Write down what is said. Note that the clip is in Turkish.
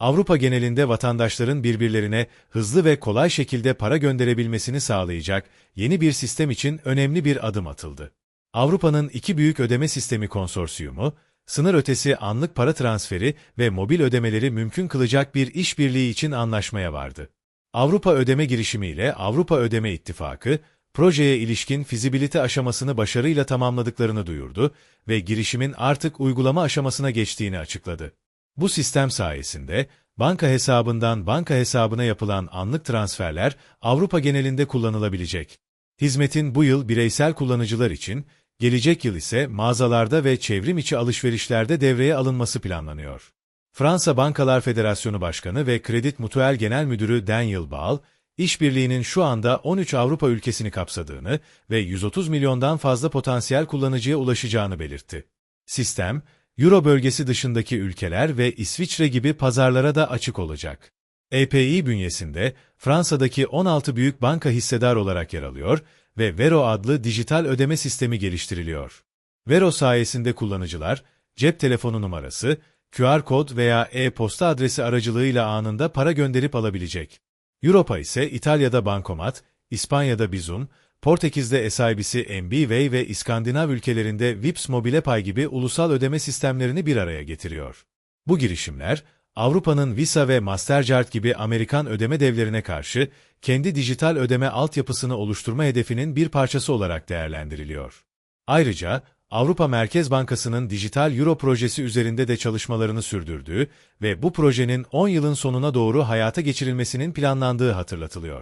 Avrupa genelinde vatandaşların birbirlerine hızlı ve kolay şekilde para gönderebilmesini sağlayacak yeni bir sistem için önemli bir adım atıldı. Avrupa'nın iki büyük ödeme sistemi konsorsiyumu, sınır ötesi anlık para transferi ve mobil ödemeleri mümkün kılacak bir işbirliği için anlaşmaya vardı. Avrupa Ödeme Girişimi ile Avrupa Ödeme İttifakı, projeye ilişkin fizibilite aşamasını başarıyla tamamladıklarını duyurdu ve girişimin artık uygulama aşamasına geçtiğini açıkladı. Bu sistem sayesinde banka hesabından banka hesabına yapılan anlık transferler Avrupa genelinde kullanılabilecek. Hizmetin bu yıl bireysel kullanıcılar için, gelecek yıl ise mağazalarda ve çevrim içi alışverişlerde devreye alınması planlanıyor. Fransa Bankalar Federasyonu Başkanı ve Credit Mutuel Genel Müdürü Daniel Ball, işbirliğinin şu anda 13 Avrupa ülkesini kapsadığını ve 130 milyondan fazla potansiyel kullanıcıya ulaşacağını belirtti. Sistem, Euro bölgesi dışındaki ülkeler ve İsviçre gibi pazarlara da açık olacak. EPI bünyesinde Fransa'daki 16 büyük banka hissedar olarak yer alıyor ve Vero adlı dijital ödeme sistemi geliştiriliyor. Vero sayesinde kullanıcılar, cep telefonu numarası, QR kod veya e-posta adresi aracılığıyla anında para gönderip alabilecek. Europa ise İtalya'da Bankomat, İspanya'da Bizum, Portekiz'de SIBC MBWay ve İskandinav ülkelerinde Vips Mobile Pay gibi ulusal ödeme sistemlerini bir araya getiriyor. Bu girişimler, Avrupa'nın Visa ve Mastercard gibi Amerikan ödeme devlerine karşı kendi dijital ödeme altyapısını oluşturma hedefinin bir parçası olarak değerlendiriliyor. Ayrıca, Avrupa Merkez Bankası'nın dijital Euro projesi üzerinde de çalışmalarını sürdürdüğü ve bu projenin 10 yılın sonuna doğru hayata geçirilmesinin planlandığı hatırlatılıyor.